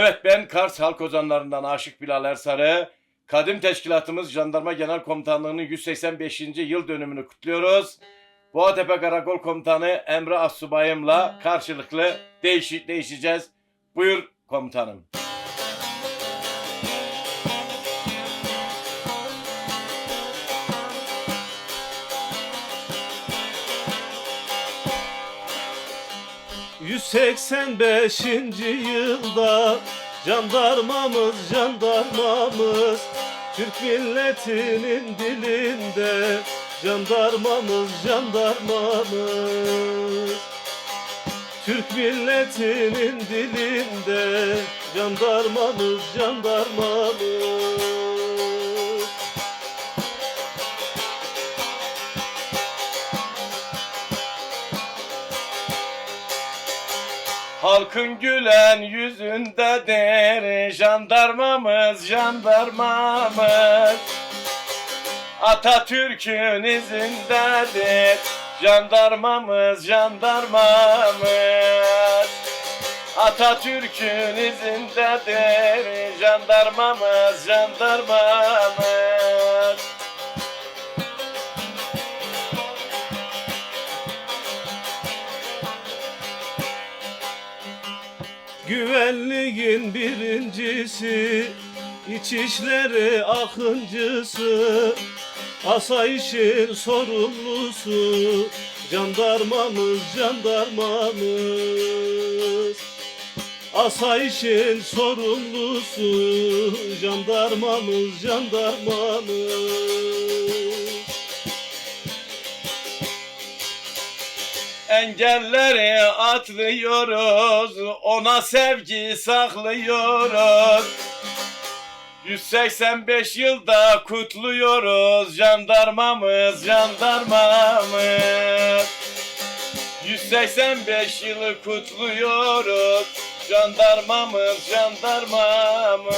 Evet ben Kars Halk Ozanlarından Aşık Bilal Ersarı. Kadim Teşkilatımız Jandarma Genel Komutanlığı'nın 185. yıl dönümünü kutluyoruz. Boğatepe Karakol Komutanı Emre Assubayım'la karşılıklı değişi değişeceğiz. Buyur komutanım. ...185. yılda... ...jandarmamız, jandarmamız... ...Türk milletinin dilinde... ...jandarmamız, jandarmamız... Türk milletinin dilinde... ...jandarmamız, jandarmamız... Halkın gülen yüzündedir jandarmamız, jandarmamız. Atatürk'ün izindedir jandarmamız, jandarmamız. Atatürk'ün izindedir jandarmamız, jandarmamız. Güvenliğin birincisi, İçişleri akıncısı, asayişin sorumlusu, jandarmamız, jandarmamız. Asayişin sorumlusu, jandarmamız, jandarmamız. Engelleri atlıyoruz, ona sevgi saklıyoruz. 185 yılda kutluyoruz jandarmamız, jandarmamız. 185 yılı kutluyoruz jandarmamız, jandarmamız.